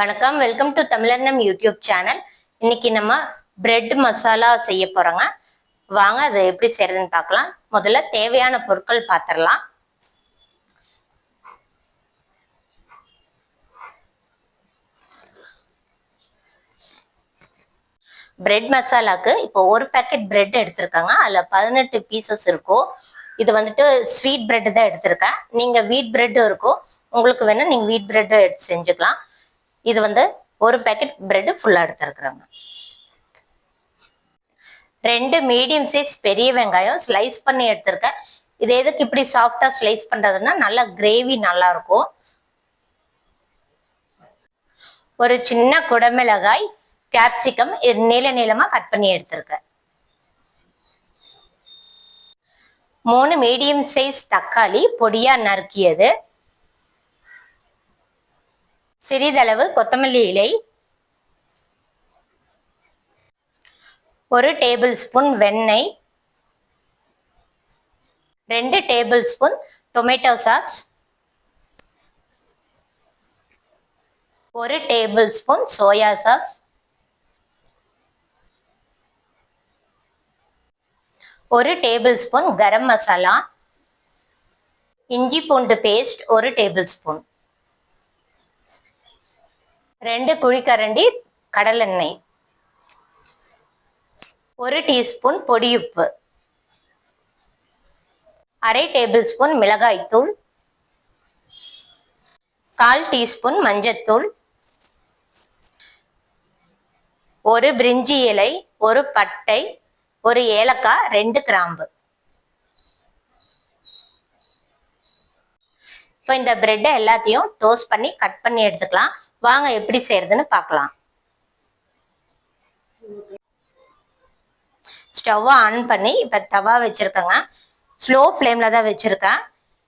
வணக்கம். Welcome to Tamilarnam YouTube channel இன்னைக்கு நம்ம பிரெட் மசாலா செய்ய போறோங்க. வாங்க அதை எப்படி செய்யறதுன்னு பார்க்கலாம். முதல்ல தேவையான பொருட்கள் பார்த்துடலாம் பிரெட் மசாலாக்கு இப்போ ஒரு பேக்கெட் பிரெட் எடுத்திருக்காங்க. அதில் பதினெட்டு பீசஸ் இருக்கும் இது வந்துட்டு ஸ்வீட் பிரெட் தான் எடுத்திருக்கேன். நீங்கள் வீட் பிரெட்டும் இருக்கும் உங்களுக்கு வேணா நீங்கள் வீட் பிரெட்டும் எடுத்து செஞ்சுக்கலாம். இது வந்து ஒரு பேக்கெட் பிரெட் ஃபுல்லாக எடுத்துருக்குறாங்க. ரெண்டு மீடியம் சைஸ் பெரிய வெங்காயம் ஸ்லைஸ் பண்ணி எடுத்திருக்கேன் இது எதுக்கு இப்படி சாஃப்டா ஸ்லைஸ் பண்றதுன்னா நல்லா கிரேவி நல்லா இருக்கும். ஒரு சின்ன குடமிளகாய் கேப்சிகம் இது நீள நீளமா கட் பண்ணி எடுத்திருக்கேன் மூணு மீடியம் சைஸ் தக்காளி பொடியா நறுக்கியது. சிறிதளவு கொத்தமல்லி இலை ஒரு டேபிள் ஸ்பூன் வெண்ணெய் ரெண்டு டேபிள் ஸ்பூன் டொமேட்டோ சாஸ் ஒரு டேபிள் ஸ்பூன் சோயா சாஸ் ஒரு டேபிள் ஸ்பூன் கரம் மசாலா இஞ்சி பூண்டு பேஸ்ட் ஒரு டேபிள் ஸ்பூன் ரெண்டு குழிக்கரண்டி கடலெண்ணெய். ஒரு டீஸ்பூன் பொடியுப்பு. அரை டேபிள் ஸ்பூன் மிளகாய்த்தூள். கால் டீஸ்பூன் மஞ்சத்தூள். ஒரு பிரிஞ்சி இலை ஒரு பட்டை ஒரு ஏலக்காய் ரெண்டு கிராம்பு. இப்போ இந்த பிரெட்டை எல்லாத்தையும் டோஸ்ட் பண்ணி கட் பண்ணி எடுத்துக்கலாம். வாங்க எப்படி செய்யறதுன்னு பார்க்கலாம் ஸ்டவ்வை ஆன் பண்ணி இப்போ தவா வச்சுருக்கேங்க. ஸ்லோ ஃப்ளேமில் தான் வச்சுருக்கேன்.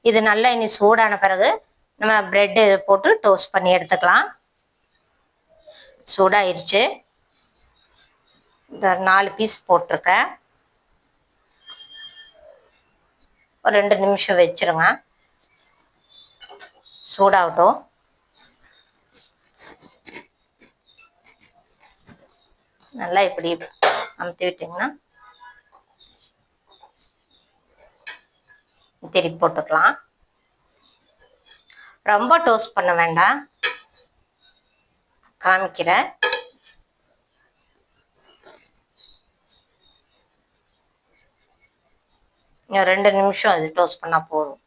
இது நல்லா இனி சூடான பிறகு நம்ம ப்ரெட்டு போட்டு டோஸ்ட் பண்ணி எடுத்துக்கலாம். சூடாயிருச்சு. இந்த நாலு பீஸ் போட்டிருக்கேன். ஒரு ரெண்டு நிமிஷம் வச்சிருங்க. சூடாகட்டும். நல்லா இப்படி அமுத்தி விட்டிங்கன்னா திருப்பி போட்டுக்கலாம். ரொம்ப டோஸ்ட் பண்ண வேண்டாம். காமிக்கிறேன் ரெண்டு நிமிஷம் அது டோஸ்ட் பண்ணா போதும்.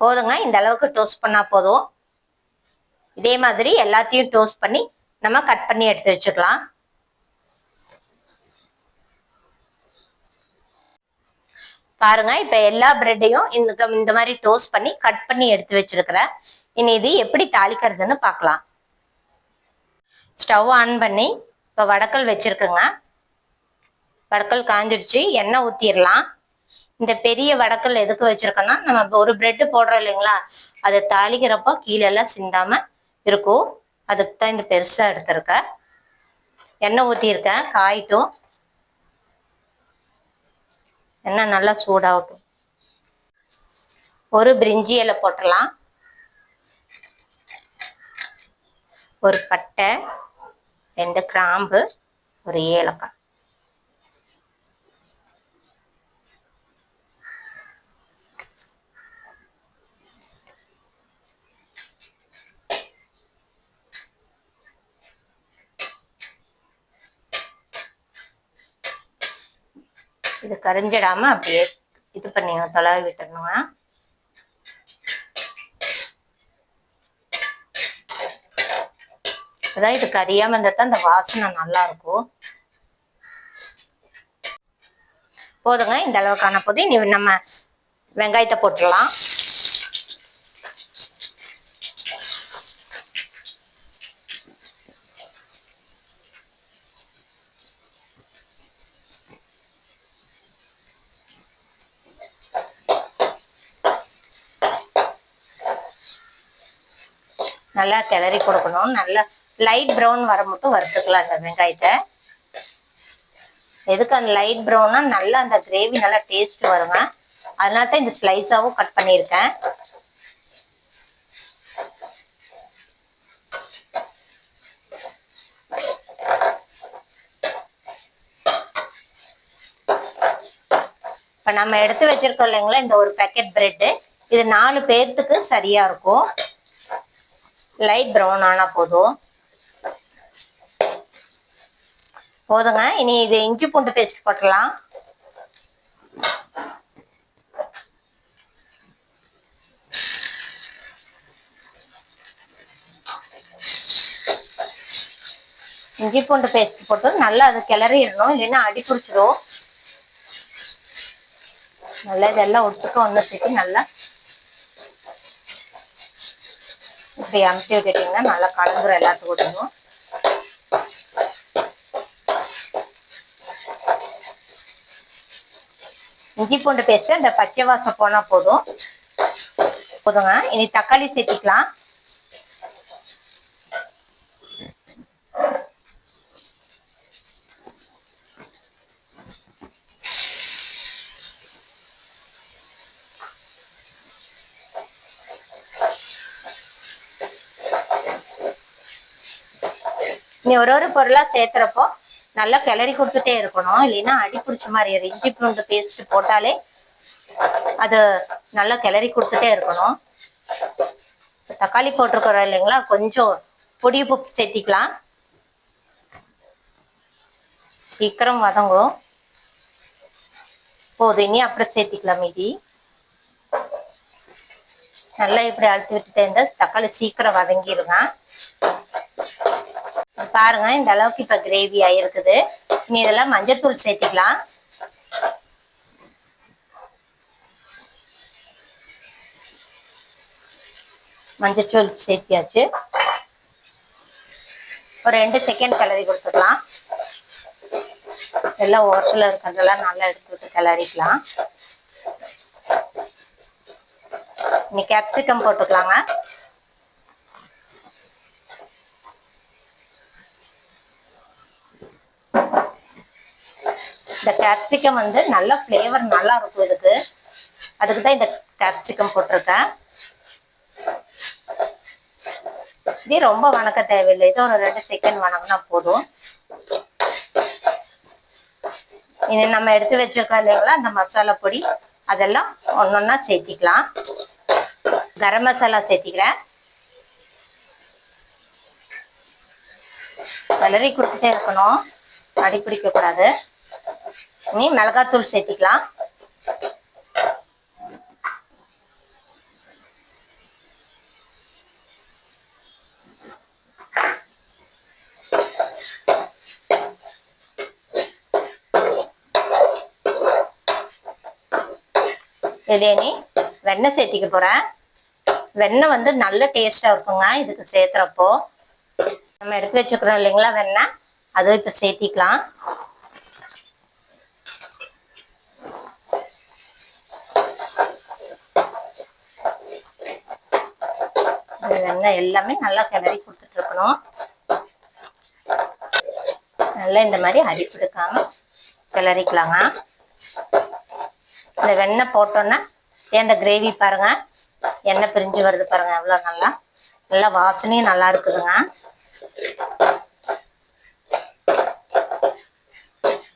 போதுங்க. இந்த அளவுக்கு டோஸ்ட் பண்ணா போதும். இதே மாதிரி எல்லாத்தையும் டோஸ்ட் பண்ணி நம்ம கட் பண்ணி எடுத்து வச்சுக்கலாம். பாருங்க இப்ப எல்லா பிரெட்டையும் இந்த இந்த மாதிரி டோஸ்ட் பண்ணி கட் பண்ணி எடுத்து வச்சிருக்கிறேன் இனி இது எப்படி தாளிக்கிறதுன்னு பார்க்கலாம் ஸ்டவ் ஆன் பண்ணி இப்போ வடக்கல் வச்சிருக்குங்க. வடக்கல் காஞ்சிடுச்சு. எண்ணெய் ஊற்றிடலாம் இந்த பெரிய வடக்கல் எதுக்கு வச்சிருக்கோம்னா நம்ம ஒரு பிரெட் போடுறோம் இல்லைங்களா? அதை தாளிக்கிறப்போ கீழே எல்லாம் சிந்தாம இருக்கும் அதுக்கு தான் இந்த பெருசா எடுத்திருக்கேன் எண்ணெய் ஊற்றியிருக்கேன் காயிட்டும். எண்ணெய் நல்லா சூடாகட்டும். ஒரு பிரிஞ்சி இலை போட்டலாம் ஒரு பட்டை ரெண்டு கிராம்பு ஒரு ஏலக்காய். இது கரிஞ்சிடாம அப்படியே இது பண்ணிடணும் தொலைவி விட்டுறணுங்க அதான் இது கரியாம இருந்தால் தான் இந்த வாசனை நல்லா இருக்கும் போதுங்க இந்த அளவுக்கான போது இனி நம்ம வெங்காயத்தை போட்டுடலாம். நல்லா கிளறி கொடுக்கணும். நல்லா லைட் ப்ரௌன் வர மட்டும் வறுத்துக்கலாம் அந்த வெங்காயத்தை. எதுக்கு அந்த லைட் ப்ரௌனா நல்லா அந்த கிரேவி நல்லா டேஸ்ட் வருங்க. அதனால தான் இந்த ஸ்லைஸாகவும் கட் பண்ணியிருக்கேன். இப்போ நம்ம எடுத்து வச்சிருக்கோம் இல்லைங்களா இந்த ஒரு பேக்கெட் பிரெட்டு இது நாலு பேர்த்துக்கு சரியா இருக்கும். லைட் ப்ரௌன் ஆனால் போதும். போதுங்க. இனி இது இஞ்சி பூண்டு பேஸ்ட் போட்டுடலாம். இஞ்சி பூண்டு பேஸ்ட் போட்டு நல்லா அது கிளறிடணும். இல்லைன்னா அடி பிடிச்சிடும் நல்லா இதெல்லாம் ஒட்டுக்க ஒன்று சேர்த்து நல்லா அப்படி அமுத்தி விட்டுட்டீங்கன்னா நல்லா கலந்துரும் எல்லாத்துக்கூடயும். இஞ்சி பூண்டு பேஸ்ட்டு இந்த பச்சை வாசம் போனா போதும். போதுங்க. இனி தக்காளி சேர்த்திக்கலாம். நீ ஒரு ஒரு பொருளா சேர்த்துறப்போ நல்லா கிளறி கொடுத்துட்டே இருக்கணும். இல்லைன்னா அடி பிடிச்ச மாதிரி இஞ்சி பூண்டு பேஸ்ட் போட்டாலே அது நல்லா கிளறி கொடுத்துட்டே இருக்கணும். தக்காளி போட்டிருக்கிறோம் இல்லைங்களா? கொஞ்சம் பொடி உப்பு சேர்த்திக்கலாம். சீக்கிரம் வதங்கும். போதும். இனி அப்புறம் சேர்த்திக்கலாம் மீதி. நல்லா இப்படி அழுத்தி விட்டுட்டே இருந்தா தக்காளி சீக்கிரம் வதங்கிருங்க பாருங்க இந்த அளவுக்கு இப்ப கிரேவி ஆயிருக்குது. இனி இதெல்லாம் மஞ்சத்தூள் சேர்த்திக்கலாம். மஞ்சத்தூள் சேர்த்தியாச்சு. ஒரு ரெண்டு செகண்ட் கிளறி கொடுத்துக்கலாம். எல்லாம் ஓரத்துல இருக்கிறதெல்லாம் நல்லா எடுத்துட்டு கிளறிக்கலாம். கேப்சிகம் போட்டுக்கலாங்க. இந்த கேப்சிகம் வந்து நல்ல ஃப்ளேவர் நல்லா இருக்கும் இதுக்கு. அதுக்கு தான் இந்த கேப்சிகம் போட்டிருக்கேன். இது ரொம்ப வணக்க தேவையில்லை. இது ஒரு ரெண்டு செகண்ட் வணங்கினா போதும். இனி நம்ம எடுத்து வச்சிருக்கோம் இல்லைங்களா அந்த மசாலா பொடி. அதெல்லாம் ஒன்னொன்னா சேர்த்திக்கலாம். கரம் மசாலா சேர்த்திக்கிறேன். கிளறி கொடுத்துட்டே இருக்கணும். அடி பிடிக்க கூடாது இனி மிளகாத்தூள் சேர்த்திக்கலாம். இதே நீ வெண்ணெய் சேர்த்திக்க போறேன். வெண்ணெய் வந்து நல்ல டேஸ்டா இருக்குங்க இதுக்கு சேர்த்துறப்போ நம்ம எடுத்து வச்சுக்கிறோம் இல்லைங்களா வெண்ணெய்? அதுவும் இப்ப சேர்த்திக்கலாம். வெண்ணெய் எல்லாமே நல்லா கிளறி கொடுத்துட்டு இருக்கணும் நல்லா இந்த மாதிரி அடிப்பிடிக்காம கிளறிக்கலாங்க. இந்த வெண்ணெய் போட்டோன்னா அந்த கிரேவி பாருங்க எண்ணெய் பிரிஞ்சு வருது பாருங்க எவ்வளோ நல்லா. நல்லா வாசனையும் நல்லா இருக்குதுங்க.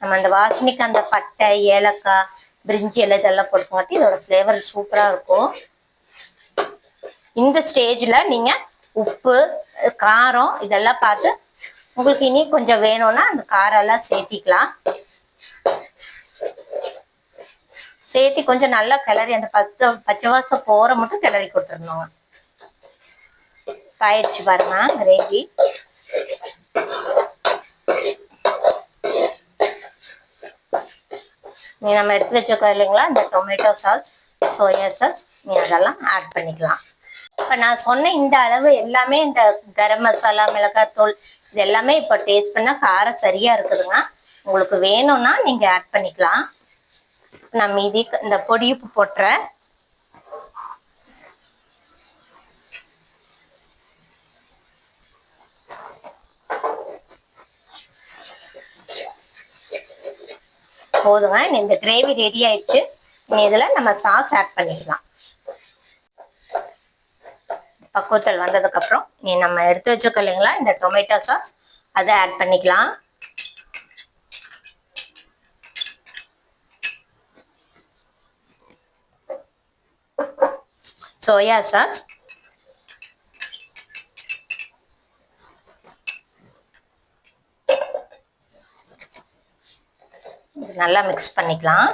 நம்ம அந்த வாசனைக்கு அந்த பட்டை ஏலக்காய் பிரிஞ்சி எல்லாம் இதெல்லாம் போட்டுக்காட்டி இதோட ஃப்ளேவர் சூப்பராக இருக்கும். இந்த ஸ்டேஜில் நீங்கள் உப்பு காரம் இதெல்லாம் பார்த்து உங்களுக்கு இனி கொஞ்சம் வேணும்னா அந்த காரம் எல்லாம் சேர்த்திக்கலாம். சேர்த்தி கொஞ்சம் நல்லா கிளறி அந்த பச்சை பச்சை வாசம் போற மட்டும் கிளறி கொடுத்துடணுங்க. ஆயிடுச்சு பாருங்க கிரேவி நீ நம்ம எடுத்து வச்சுக்கோ இல்லைங்களா? இந்த டொமேட்டோ சாஸ் சோயா சாஸ் நீ அதெல்லாம் ஆட் பண்ணிக்கலாம். இப்போ நான் சொன்ன இந்த அளவு எல்லாமே இந்த கரம் மசாலா மிளகாத்தூள் இது எல்லாமே இப்போ டேஸ்ட் பண்ணா காரம் சரியா இருக்குதுங்க. உங்களுக்கு வேணும்னா நீங்க ஆட் பண்ணிக்கலாம். நான் மீதி இந்த பொடியுப்பு போட்டுறேன். போதுங்க. இந்த கிரேவி ரெடி ஆயிடுச்சு. இதில் நம்ம சாஸ் ஆட் பண்ணிக்கலாம். பக்குவத்தல் வந்ததுக்கப்புறம் நீ நம்ம எடுத்து வச்சிருக்கோம் இல்லைங்களா இந்த டொமேட்டோ சாஸ் அதை ஆட் பண்ணிக்கலாம். சோயா சாஸ் நல்லா மிக்ஸ் பண்ணிக்கலாம்.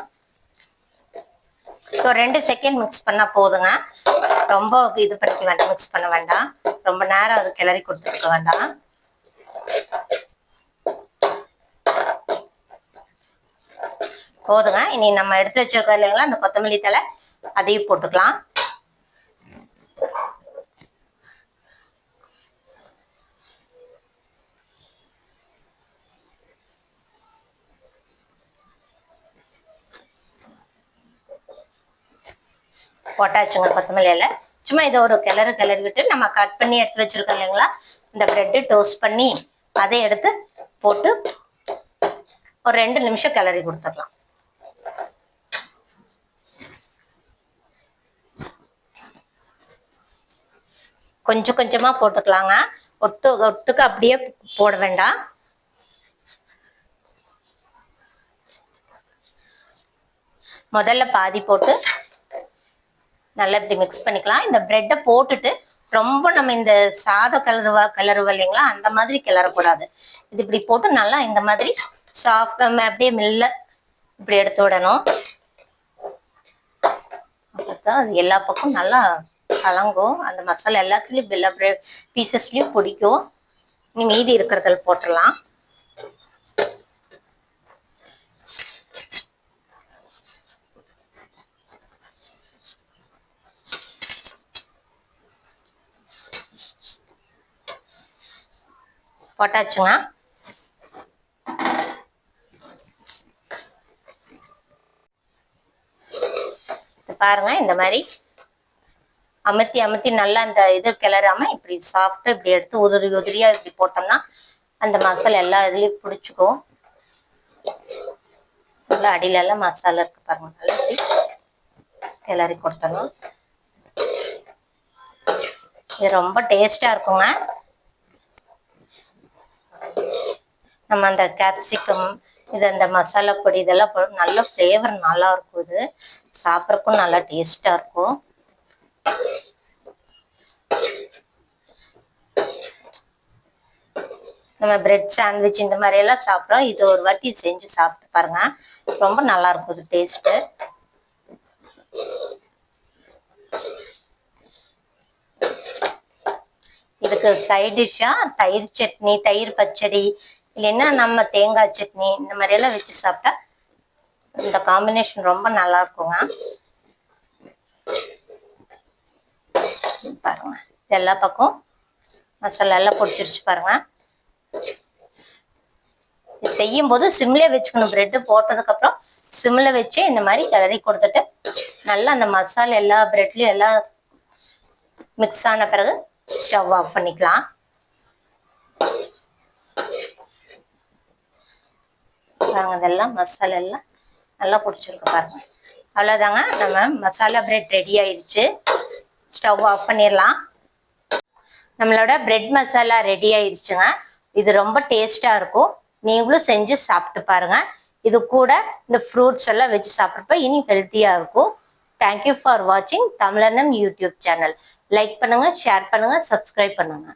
ஸோ ரெண்டு செகண்ட் மிக்ஸ் பண்ணா போதுங்க. ரொம்ப இது பண்ணிக்க வேண்டாம் மிக்ஸ் பண்ண வேண்டாம். ரொம்ப நேரம் அது கிளறி கொடுத்துருக்க வேண்டாம். போதுங்க. இனி நம்ம எடுத்து வச்சிருக்கோம் இல்லைங்களா அந்த கொத்தமல்லி தலை அதையும் போட்டுக்கலாம். போட்டாச்சுங்க கொத்தமல்லி இலை சும்மா இதை ஒரு கிளறு கிளறிவிட்டு நம்ம கட் பண்ணி எடுத்து வச்சிருக்கோம் இல்லைங்களா? இந்த பிரெட்டு டோஸ்ட் பண்ணி அதை எடுத்து போட்டு ஒரு ரெண்டு நிமிஷம் கிளறி கொடுத்துடலாம். கொஞ்சம் கொஞ்சமா போட்டுக்கலாங்க. ஒட்டு ஒட்டுக்கு அப்படியே போட வேண்டாம். முதல்ல பாதி போட்டு நல்லா இப்படி மிக்ஸ் பண்ணிக்கலாம். இந்த பிரெட்டை போட்டுட்டு ரொம்ப நம்ம இந்த சாதம் கிளறுவா கிளறுவா இல்லைங்களா? அந்த மாதிரி கிளறக்கூடாது. இது இப்படி போட்டு நல்லா இந்த மாதிரி சாஃப்ட் அப்படியே மெல்ல இப்படி எடுத்து விடணும். அப்பதான் அது எல்லா பக்கம் நல்லா கலங்கும். அந்த மசாலா எல்லாத்துலயும் எல்லா பீசஸ்லயும் பிடிக்கும். இனி மீதி இருக்கிறதுல போட்டுடலாம். போட்டாச்சுங்க பாருங்க இந்த மாதிரி அமுத்தி அமுத்தி நல்லா அந்த இது கிளறாம இப்படி சாப்பிட்டு இப்படி எடுத்து உதிரி உதிரியா இப்படி போட்டோம்னா அந்த மசாலா எல்லா இதுலயும் பிடிச்சிக்கும். நல்லா அடியில எல்லாம் மசாலா இருக்கு பாருங்க நல்லா இப்படி கிளறி கொடுத்தணும். இது ரொம்ப டேஸ்டா இருக்குங்க. நம்ம அந்த கேப்சிகம் இது அந்த மசாலா பொடி இதெல்லாம் நல்ல ஃப்ளேவர் நல்லா இருக்கும் இது. சாப்பிட்றக்கும் நல்லா டேஸ்டா இருக்கும். நம்ம பிரெட் சாண்ட்விச் இந்த மாதிரி எல்லாம் சாப்பிட்றோம். இது ஒரு வாட்டி செஞ்சு சாப்பிட்டு பாருங்க. ரொம்ப நல்லா இருக்கும் இது டேஸ்ட்டு இதுக்கு சைட் டிஷ்ஷா தயிர் சட்னி தயிர் பச்சடி இல்லைன்னா நம்ம தேங்காய் சட்னி இந்த மாதிரி எல்லாம் வச்சு சாப்பிட்டா இந்த காம்பினேஷன் ரொம்ப நல்லா இருக்குங்க. பாருங்க எல்லா பக்கம் மசாலா எல்லாம் பொடிச்சிருச்சு பாருங்க. செய்யும் போது சிம்ல வச்சுக்கணும் பிரெட்டு போட்டதுக்கு அப்புறம் சிம்ல வச்சு இந்த மாதிரி கிளறி கொடுத்துட்டு நல்லா அந்த மசாலா எல்லா பிரெட்லயும் எல்லாம் மிக்ஸ் ஆன பிறகு ஸ்டவ் ஆஃப் பண்ணிக்கலாம். பாருங்க இதெல்லாம் மசாலா எல்லாம் நல்லா பிடிச்சிருக்கு பாருங்க. அவ்வளோதாங்க நம்ம மசாலா பிரெட் ரெடி ஆயிடுச்சு ஸ்டவ் ஆஃப் பண்ணிடலாம். நம்மளோட பிரெட் மசாலா ரெடி ஆயிடுச்சுங்க இது ரொம்ப டேஸ்டா இருக்கும். நீங்களும் செஞ்சு சாப்பிட்டு பாருங்க. இது கூட இந்த ஃப்ரூட்ஸ் எல்லாம் வச்சு சாப்பிட்றப்ப இனி ஹெல்த்தியா இருக்கும். தேங்க்யூ ஃபார் வாட்சிங் தமிழனம் யூடியூப் சேனல். லைக் பண்ணுங்க ஷேர் பண்ணுங்க சப்ஸ்கிரைப் பண்ணுங்க.